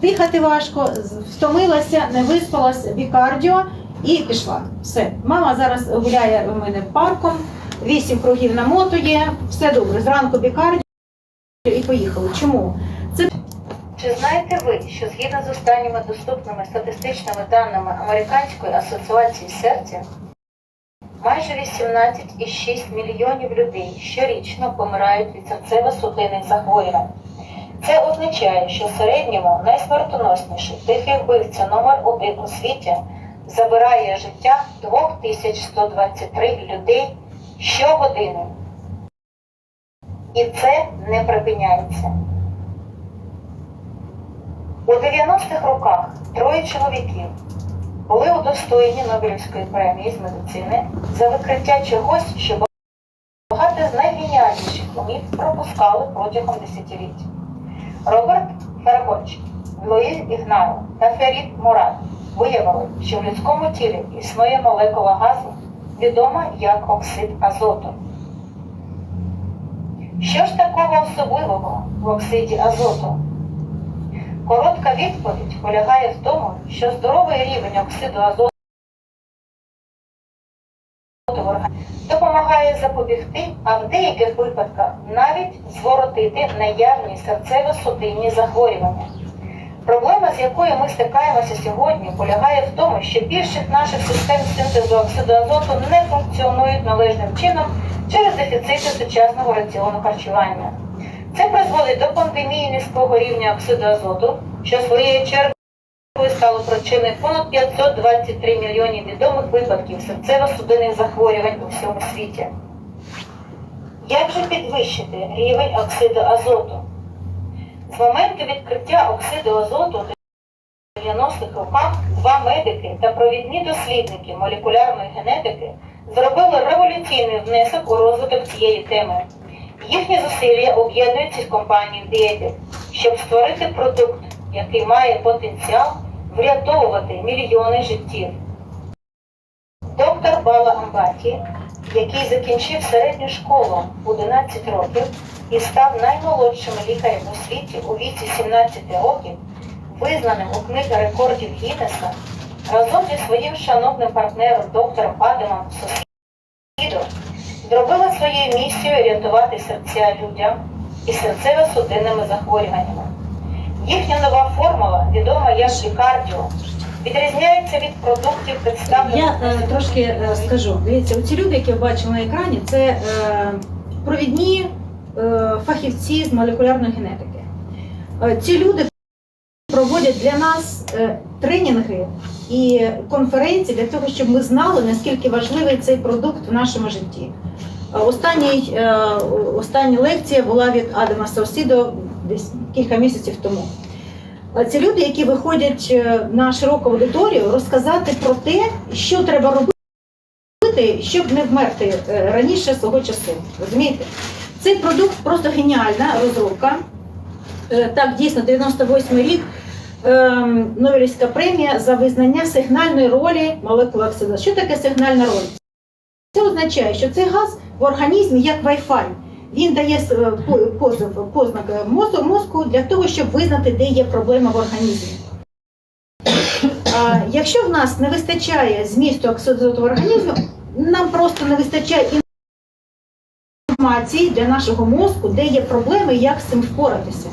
Дихати важко, втомилася, не виспалась, бікардіо і пішла. Все. Мама зараз гуляє у мене парком, вісім кругів намотує, все добре. Зранку бікардіо і поїхали. Чому? Чи знаєте ви, що згідно з останніми доступними статистичними даними Американської асоціації серця, майже 18,6 мільйонів людей щорічно помирають від серцево-судинних захворювань. Це означає, що в середньому найсмертоносніший тихий вбивця номер один у світі забирає життя 2123 людей щогодини. І це не припиняється. У 90-х роках троє чоловіків були удостоєні Нобелівської премії з медицини за викриття чогось, що багато з найгеніальніших умів пропускали протягом десятиліть. Роберт Ферагоч, Луїс Ігнаро та Ферід Мурат виявили, що в людському тілі існує молекула газу, відома як оксид азоту. Що ж такого особливого в оксиді азоту? Коротка відповідь полягає в тому, що здоровий рівень оксиду азоту допомагає запобігти, а в деяких випадках навіть зворотити наявні серцево-судинні захворювання. Проблема, з якою ми стикаємося сьогодні, полягає в тому, що більшість наших систем синтезу оксиду азоту не функціонують належним чином через дефіцити сучасного раціону харчування. Це призводить до пандемії низького рівня оксиду азоту, що своєю чергою стало причиною понад 523 мільйонів відомих випадків серцево-судинних захворювань у всьому світі. Як же підвищити рівень оксиду азоту? З моменту відкриття оксиду азоту у 90-х роках два медики та провідні дослідники молекулярної генетики зробили революційний внесок у розвиток цієї теми. Їхні зусилля об'єднуються з компанією Дієтик, щоб створити продукт, який має потенціал врятовувати мільйони життів. Доктор Бала Амбаті, який закінчив середню школу в 11 років і став наймолодшим лікарем у світі у віці 17 років, визнаним у книгі рекордів Гіннеса, разом зі своїм шановним партнером доктором Адамом Сосідом зробила своєю місією рятувати серця людям із серцево-судинними захворюваннями. Їхня нова формула, відома як лікардіо, відрізняється від продуктів, представлених Я е, трошки е, скажу. Дивіться, оці люди, які ви бачили на екрані, це е, провідні е, фахівці з молекулярної генетики. Е, ці люди проводять для нас е, тренінги і конференції для того, щоб ми знали, наскільки важливий цей продукт в нашому житті. Е, Останній, е, остання лекція була від Адама Саусідо десь кілька місяців тому. Це люди, які виходять е, на широку аудиторію, розказати про те, що треба робити, щоб не вмерти е, раніше свого часу. Розумієте? Цей продукт просто геніальна розробка. Е, Так, дійсно, 98 рік. Нобелівська премія за визнання сигнальної ролі молекули оксиду. Що таке сигнальна роль? Це означає, що цей газ в організмі як Wi-Fi. Він дає е, позов, познак е, мозку для того, щоб визнати, де є проблема в організмі. А, якщо в нас не вистачає змісту оксидозоту в організмі, нам просто не вистачає інформації для нашого мозку, де є проблеми, як з цим впоратися.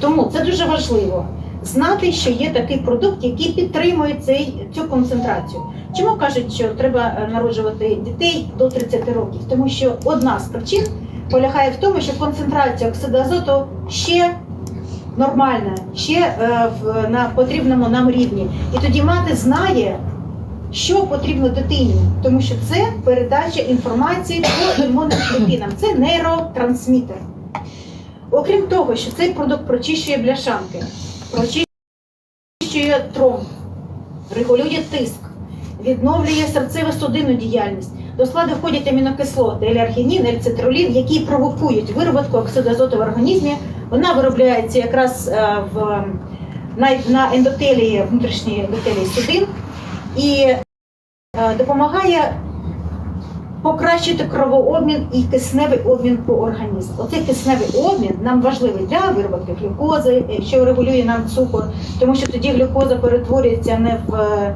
Тому це дуже важливо знати, що є такий продукт, який підтримує цей, цю концентрацію. Чому кажуть, що треба е, народжувати дітей до 30 років? Тому що одна з причин полягає в тому, що концентрація оксиду азоту ще нормальна, ще е, на потрібному нам рівні. І тоді мати знає, що потрібно дитині, тому що це передача інформації по імунним клітинам, це нейротрансмітер. Окрім того, що цей продукт прочищує бляшанки, прочищує тромб, регулює тиск, відновлює серцево-судинну діяльність. До складу входять амінокислоти, еляргінін, ельцитрулін, які провокують вироботку оксиду азоту в організмі. Вона виробляється якраз е, в, на, ендотелії, внутрішній ендотелії судин і е, допомагає покращити кровообмін і кисневий обмін по організму. Оцей кисневий обмін нам важливий для вироботки глюкози, що регулює нам цукор, тому що тоді глюкоза перетворюється не в е,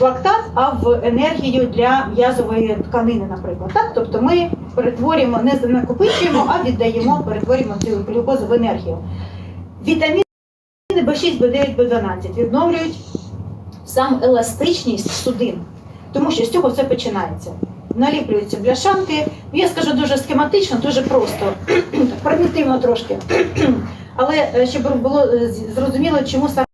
лактат, а в енергію для м'язової тканини, наприклад. Так? Тобто ми перетворюємо, не накопичуємо, а віддаємо, перетворюємо цю глюкозу в енергію. Вітаміни B6, B9, B12 відновлюють сам еластичність судин, тому що з цього все починається. Наліплюються бляшанки. Ну, Я скажу дуже схематично, дуже просто, примітивно трошки. Але е, щоб було е, зрозуміло, чому саме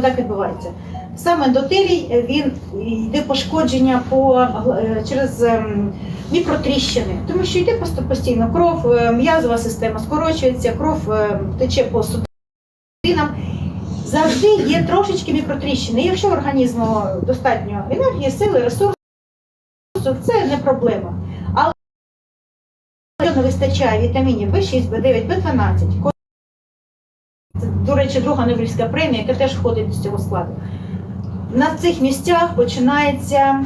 так відбувається. Саме ендотелій е, він йде пошкодження по е, через ем, мікротріщини, тому що йде постійно кров, е, м'язова система скорочується, кров тече по судинам. Завжди є трошечки мікротріщини. Якщо в організму достатньо енергії, сили, ресурсу, це не проблема. Але не вистачає вітамінів В6, В9, В12, це, до речі, друга Нобелівська премія, яка теж входить до цього складу. На цих місцях починається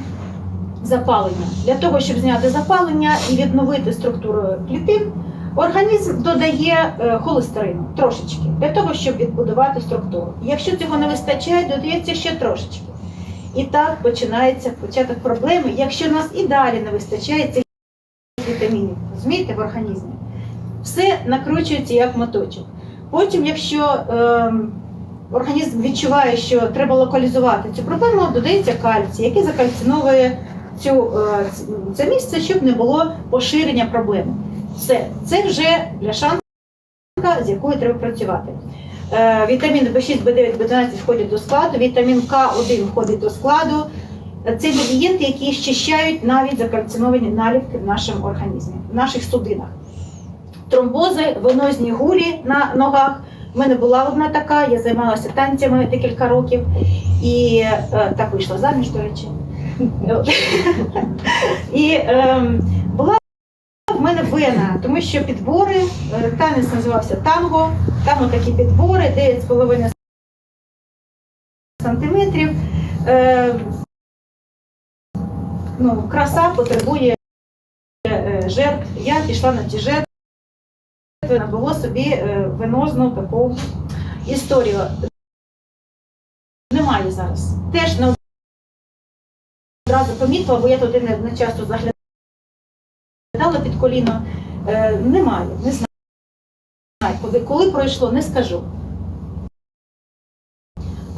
запалення. Для того, щоб зняти запалення і відновити структуру клітин, організм додає е, холестерину трошечки, для того, щоб відбудувати структуру. Якщо цього не вистачає, додається ще трошечки. І так починається початок проблеми, якщо нас і далі не вистачає цих вітамінів, розумієте, в організмі. Все накручується як моточок. Потім, якщо ем, організм відчуває, що треба локалізувати цю проблему, додається кальцій, який закальциновує цю, е, це місце, щоб не було поширення проблеми. Все, це вже бляшанка, з якою треба працювати. Е, Вітамін В6, В9, В12 входять до складу, вітамін К1 входить до складу. Е, Це інгредієнти, які щищають навіть закальциновані наліпки в нашому організмі, в наших судинах. Тромбози, венозні гулі на ногах. У мене була одна така, я займалася танцями декілька років і е, так вийшла заміж, до речі. І ем, була в мене вена, тому що підбори, е, танець називався танго, там такі підбори, 9,5 сантиметрів. Е, ну, краса потребує е, жертв. Я пішла на ті жертви, набуло собі е, венозну таку історію. Немає зараз. Теж не одразу помітила, бо я туди не, часто заглядала під коліно. Е, немає, не знаю. Коли, коли пройшло, не скажу.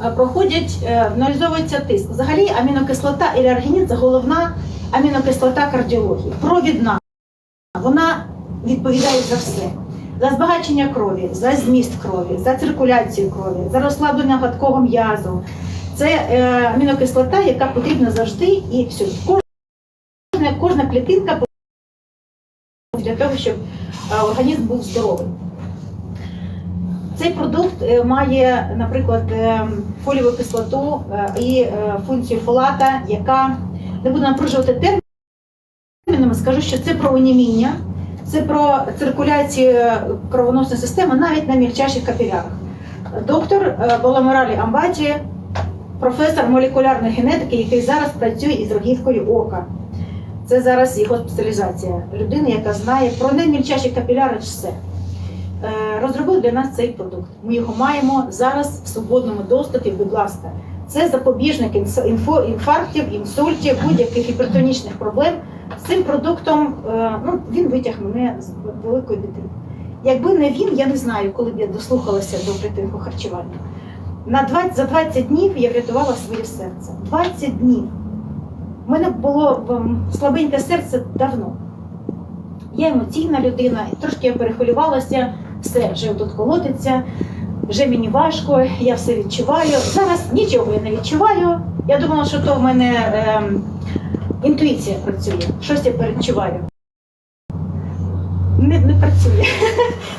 Е, Проходять, аналізовується тиск. Взагалі амінокислота і аргінін це головна амінокислота кардіології. Провідна. Вона відповідає за все. За збагачення крові, за зміст крові, за циркуляцію крові, за розслаблення гладкого м'язу. Це е, амінокислота, яка потрібна завжди і всюди. Кожна, кожна клітинка для того, щоб е, організм був здоровий. Цей продукт е, має, наприклад, е, фолієву кислоту і функцію фолата, яка не буду напружувати термінами, скажу, що це про оніміння, це про циркуляцію кровоносної системи навіть на мільчайших капілярах. Доктор е, Боломоралі Амбаті, професор молекулярної генетики, який зараз працює із рогівкою ока. Це зараз його спеціалізація. Людина, яка знає про наймільчайші капіляри все. Е, Розробив для нас цей продукт. Ми його маємо зараз в свободному доступі, будь ласка. Це запобіжник інфарктів, інсультів, будь-яких гіпертонічних проблем. З цим продуктом е, ну, він витяг мене з великої біди. Якби не він, я не знаю, коли б я дослухалася до притинку харчування. На 20, за 20 днів я врятувала своє серце. 20 днів. У мене було слабеньке серце давно. Я емоційна людина, трошки я перехвилювалася, все вже тут колотиться, вже мені важко, я все відчуваю. Зараз нічого я не відчуваю. Я думала, що то в мене ем, інтуїція працює, щось я перечуваю. Не, не працює.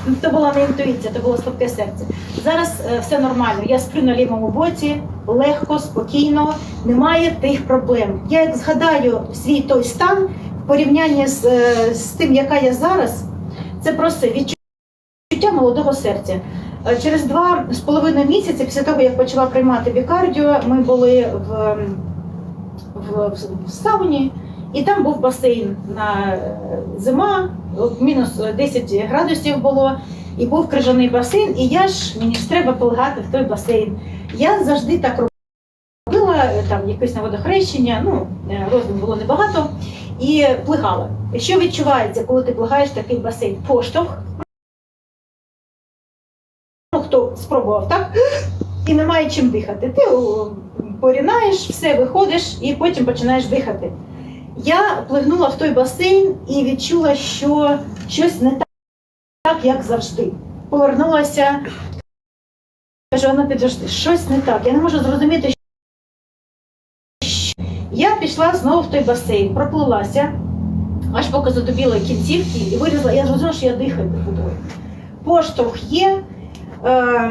То була не інтуїція, то було слабке серце. Зараз е, все нормально. Я сплю на лівому боці, легко, спокійно, немає тих проблем. Я як згадаю свій той стан в порівнянні з, е, з тим, яка я зараз, це просто відчуття молодого серця. Е, Через два з половиною місяці, після того, як почала приймати бікардіо, ми були в, в, в, сауні, І там був басейн на е, зима, мінус 10 градусів було, і був крижаний басейн, і я ж мені ж треба полегати в той басейн. Я завжди так робила, е, там якесь на водохрещення, ну е, роздум було небагато, і плигала. Що відчувається, коли ти пливаєш в такий басейн? Поштовх. Ну, хто спробував, так? І немає чим дихати. Ти о, порінаєш, все виходиш і потім починаєш дихати. Я плигнула в той басейн і відчула, що щось не так, як завжди. Повернулася, кажу, Анна, підожди, щось не так. Я не можу зрозуміти, що я пішла знову в той басейн, проплилася, аж поки задубіла кінцівки і вирізала. Я зрозуміла, що я дихати буду. Поштовх є. Е,